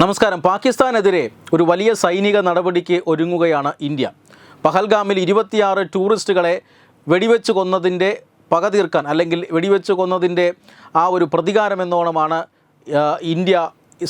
നമസ്കാരം. പാകിസ്ഥാനെതിരെ ഒരു വലിയ സൈനിക നടപടിക്ക് ഒരുങ്ങുകയാണ് ഇന്ത്യ. പഹൽഗാമിൽ ഇരുപത്തിയാറ് ടൂറിസ്റ്റുകളെ വെടിവെച്ച് കൊന്നതിന്റെ പക തീർക്കാൻ അല്ലെങ്കിൽ വെടിവെച്ച് കൊന്നതിന്റെ ആ ഒരു പ്രതികാരമെന്നോണമാണ് ഇന്ത്യ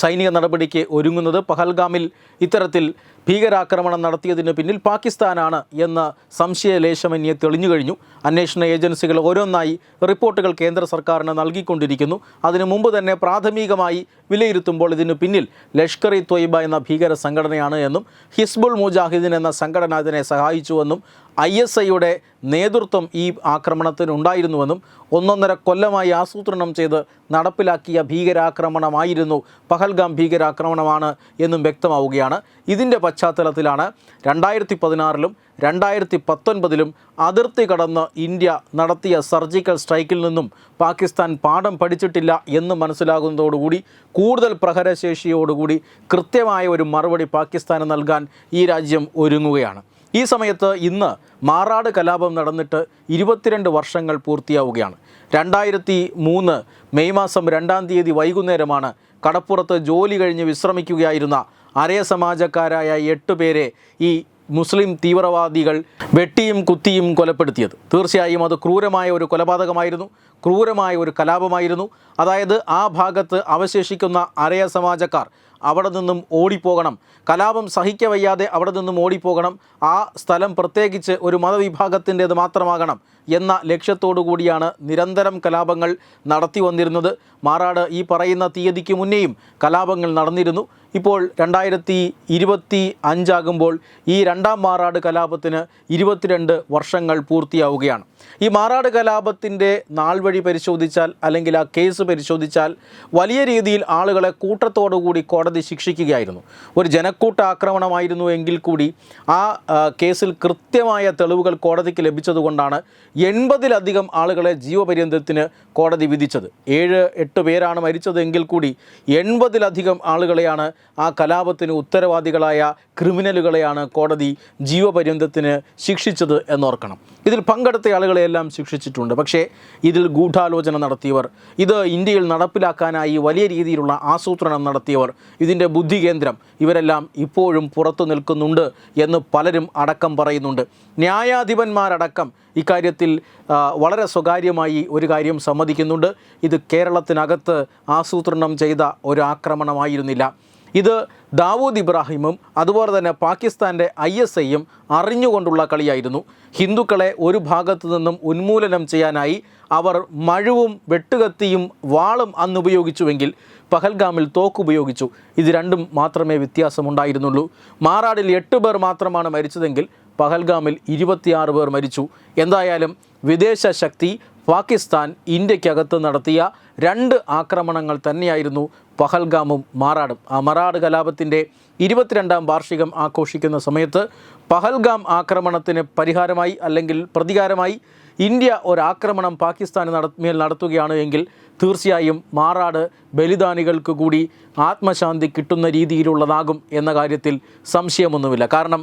സൈനിക നടപടിക്ക് ഒരുങ്ങുന്നത്. പഹൽഗാമിൽ ഇത്തരത്തിൽ ഭീകരാക്രമണം നടത്തിയതിന് പിന്നിൽ പാകിസ്ഥാനാണ് എന്ന സംശയലേശമന്യെ തെളിഞ്ഞു കഴിഞ്ഞു. അന്വേഷണ ഏജൻസികൾ ഓരോന്നായി റിപ്പോർട്ടുകൾ കേന്ദ്ര സർക്കാരിന് നൽകിക്കൊണ്ടിരിക്കുന്നു. അതിനു മുമ്പ് തന്നെ പ്രാഥമികമായി വിലയിരുത്തുമ്പോൾ ഇതിനു പിന്നിൽ ലഷ്കർ ഇ ത്വയ്ബ എന്ന ഭീകര സംഘടനയാണ് എന്നും ഹിസ്ബുൾ മുജാഹിദീൻ എന്ന സംഘടന അതിനെ സഹായിച്ചുവെന്നും ഐ എസ് ഐയുടെ നേതൃത്വം ഈ ആക്രമണത്തിന് ഉണ്ടായിരുന്നുവെന്നും ഒന്നൊന്നര കൊല്ലമായി ആസൂത്രണം ചെയ്ത് നടപ്പിലാക്കിയ ഭീകരാക്രമണമായിരുന്നു. പഹൽഗാം ഭീകരാക്രമണമാണ് എന്നും വ്യക്തമാവുകയാണ്. ഇതിന്റെ പശ്ചാത്തലത്തിലാണ് രണ്ടായിരത്തി പതിനാറിലും രണ്ടായിരത്തി പത്തൊൻപതിലും അതിർത്തി കടന്ന് ഇന്ത്യ നടത്തിയ സർജിക്കൽ സ്ട്രൈക്കിൽ നിന്നും പാകിസ്ഥാൻ പാഠം പഠിച്ചിട്ടില്ല എന്ന് മനസ്സിലാകുന്നതോടുകൂടി കൂടുതൽ പ്രഹരശേഷിയോടുകൂടി കൃത്യമായ ഒരു മറുപടി പാകിസ്ഥാന് നൽകാൻ ഈ രാജ്യം ഒരുങ്ങുകയാണ്. ഈ സമയത്ത് ഇന്ന് മാറാട് കലാപം നടന്നിട്ട് ഇരുപത്തിരണ്ട് വർഷങ്ങൾ പൂർത്തിയാവുകയാണ്. രണ്ടായിരത്തി മൂന്ന് മെയ് മാസം രണ്ടാം തീയതി വൈകുന്നേരമാണ് കടപ്പുറത്ത് ജോലി കഴിഞ്ഞ് വിശ്രമിക്കുകയായിരുന്ന അരയ സമാജക്കാരായ എട്ട് പേരെ ഈ മുസ്ലിം തീവ്രവാദികൾ വെട്ടിയും കുത്തിയും കൊലപ്പെടുത്തിയത്. തീർച്ചയായും അത് ക്രൂരമായ ഒരു കൊലപാതകമായിരുന്നു. ക്രൂരമായ ഒരു കലാപമായിരുന്നു. അതായത് ആ ഭാഗത്ത് അവശേഷിക്കുന്ന അരയ സമാജക്കാർ അവിടെ നിന്നും ഓടിപ്പോകണം. കലാപം സഹിക്കവയ്യാതെ അവിടെ നിന്നും ഓടിപ്പോകണം. ആ സ്ഥലം പ്രത്യേകിച്ച് ഒരു മതവിഭാഗത്തിന്റേത് മാത്രമാകണം എന്ന ലക്ഷ്യത്തോടു കൂടിയാണ് നിരന്തരം കലാപങ്ങൾ നടത്തി വന്നിരുന്നത്. മാറാട് ഈ പറയുന്ന തീയതിക്ക് മുന്നേയും കലാപങ്ങൾ നടന്നിരുന്നു. ഇപ്പോൾ രണ്ടായിരത്തി ഇരുപത്തി അഞ്ചാകുമ്പോൾ ഈ രണ്ടാം മാറാട് കലാപത്തിന് ഇരുപത്തിരണ്ട് വർഷങ്ങൾ പൂർത്തിയാവുകയാണ്. ഈ മാറാട് കലാപത്തിന്റെ നാൾ വഴി പരിശോധിച്ചാൽ അല്ലെങ്കിൽ ആ കേസ് പരിശോധിച്ചാൽ വലിയ രീതിയിൽ ആളുകളെ കൂട്ടത്തോടുകൂടി കോടതി ശിക്ഷിക്കുകയായിരുന്നു. ഒരു ജനക്കൂട്ട ആക്രമണമായിരുന്നു എങ്കിൽ കൂടി ആ കേസിൽ കൃത്യമായ തെളിവുകൾ കോടതിക്ക് ലഭിച്ചതുകൊണ്ടാണ് എൺപതിലധികം ആളുകളെ ജീവപര്യന്തത്തിന് കോടതി വിധിച്ചത്. ഏഴ് എട്ട് പേരാണ് മരിച്ചതെങ്കിൽ കൂടി എൺപതിലധികം ആളുകളെയാണ് ആ കലാപത്തിന് ഉത്തരവാദികളായ ക്രിമിനലുകളെയാണ് കോടതി ജീവപര്യന്തത്തിന് ശിക്ഷിച്ചത് എന്നോർക്കണം. ഇതിൽ പങ്കെടുത്ത ആളുകളെയെല്ലാം ശിക്ഷിച്ചിട്ടുണ്ട്. പക്ഷേ ഇതിൽ ഗൂഢാലോചന നടത്തിയവർ ഇത് ഇന്ത്യയിൽ നടപ്പിലാക്കാനായി വലിയ രീതിയിലുള്ള ആസൂത്രണം നടത്തിയവർ ഇതിന്റെ ബുദ്ധി കേന്ദ്രം ഇവരെല്ലാം ഇപ്പോഴും പുറത്തു നിൽക്കുന്നുണ്ട് എന്ന് പലരും അടക്കം പറയുന്നുണ്ട്. ന്യായാധിപന്മാരടക്കം ഇക്കാര്യത്തിൽ വളരെ സ്വകാര്യമായി ഒരു കാര്യം സമ്മതിക്കുന്നുണ്ട്. ഇത് കേരളത്തിനകത്ത് ആസൂത്രണം ചെയ്ത ഒരു ആക്രമണമായിരുന്നില്ല. ഇത് ദാവൂദ് ഇബ്രാഹിമും അതുപോലെ തന്നെ പാകിസ്ഥാന്റെ ഐ എസ് ഐയും അറിഞ്ഞുകൊണ്ടുള്ള കളിയായിരുന്നു. ഹിന്ദുക്കളെ ഒരു ഭാഗത്തു നിന്നും ഉന്മൂലനം ചെയ്യാനായി അവർ മഴുവും വെട്ടുകത്തിയും വാളും അന്ന് ഉപയോഗിച്ചുവെങ്കിൽ പഹൽഗാമിൽ തോക്കുപയോഗിച്ചു ഇത് രണ്ടും മാത്രമേ വ്യത്യാസമുണ്ടായിരുന്നുള്ളൂ. മാറാടിൽ എട്ട് പേർ മാത്രമാണ് മരിച്ചതെങ്കിൽ പഹൽഗാമിൽ ഇരുപത്തിയാറ് പേർ മരിച്ചു. എന്തായാലും വിദേശ ശക്തി പാകിസ്ഥാൻ ഇന്ത്യക്കകത്ത് നടത്തിയ രണ്ട് ആക്രമണങ്ങൾ തന്നെയായിരുന്നു പഹൽഗാമും മാറാടും. ആ മറാട് കലാപത്തിന്റെ ഇരുപത്തിരണ്ടാം വാർഷികം ആഘോഷിക്കുന്ന സമയത്ത് പഹൽഗാം ആക്രമണത്തിന് പരിഹാരമായി അല്ലെങ്കിൽ പ്രതികാരമായി ഇന്ത്യ ഒരാക്രമണം പാകിസ്ഥാന് നട മേൽ നടത്തുകയാണ് എങ്കിൽ തീർച്ചയായും മാറാട് ബലിദാനികൾക്ക് കൂടി ആത്മശാന്തി കിട്ടുന്ന രീതിയിലുള്ളതാകും എന്ന കാര്യത്തിൽ സംശയമൊന്നുമില്ല. കാരണം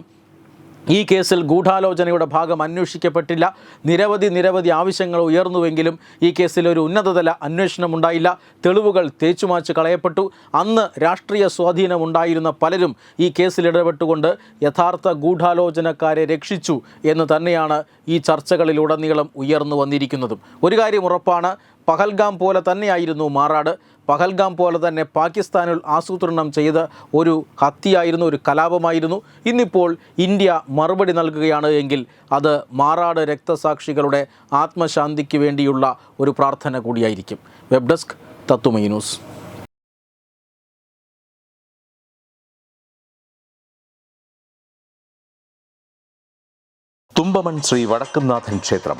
ഈ കേസിൽ ഗൂഢാലോചനയുടെ ഭാഗം അന്വേഷിക്കപ്പെട്ടില്ല. നിരവധി നിരവധി ആവശ്യങ്ങൾ ഉയർന്നുവെങ്കിലും ഈ കേസിൽ ഒരു ഉന്നതതല അന്വേഷണം ഉണ്ടായില്ല തെളിവുകൾ തേച്ചുമാച്ച് കളയപ്പെട്ടു. അന്ന് രാഷ്ട്രീയ സ്വാധീനമുണ്ടായിരുന്ന പലരും ഈ കേസിൽ ഇടപെട്ടുകൊണ്ട് യഥാർത്ഥ ഗൂഢാലോചനക്കാരെ രക്ഷിച്ചു എന്ന് തന്നെയാണ് ഈ ചർച്ചകളിലുടനീളം ഉയർന്നു വന്നിരിക്കുന്നതും. ഒരു കാര്യം ഉറപ്പാണ് പഹൽഗാം പോലെ തന്നെയായിരുന്നു മാറാട്. പഹൽഗാം പോലെ തന്നെ പാകിസ്ഥാനിൽ ആസൂത്രണം ചെയ്ത ഒരു ഹത്യയായിരുന്നു ഒരു കലാപമായിരുന്നു. ഇന്നിപ്പോൾ ഇന്ത്യ മറുപടി നൽകുകയാണ് എങ്കിൽ അത് മാറാട് രക്തസാക്ഷികളുടെ ആത്മശാന്തിക്ക് വേണ്ടിയുള്ള ഒരു പ്രാർത്ഥന കൂടിയായിരിക്കും. Web desk Tattvamayi news. Sri ക്ഷേത്രം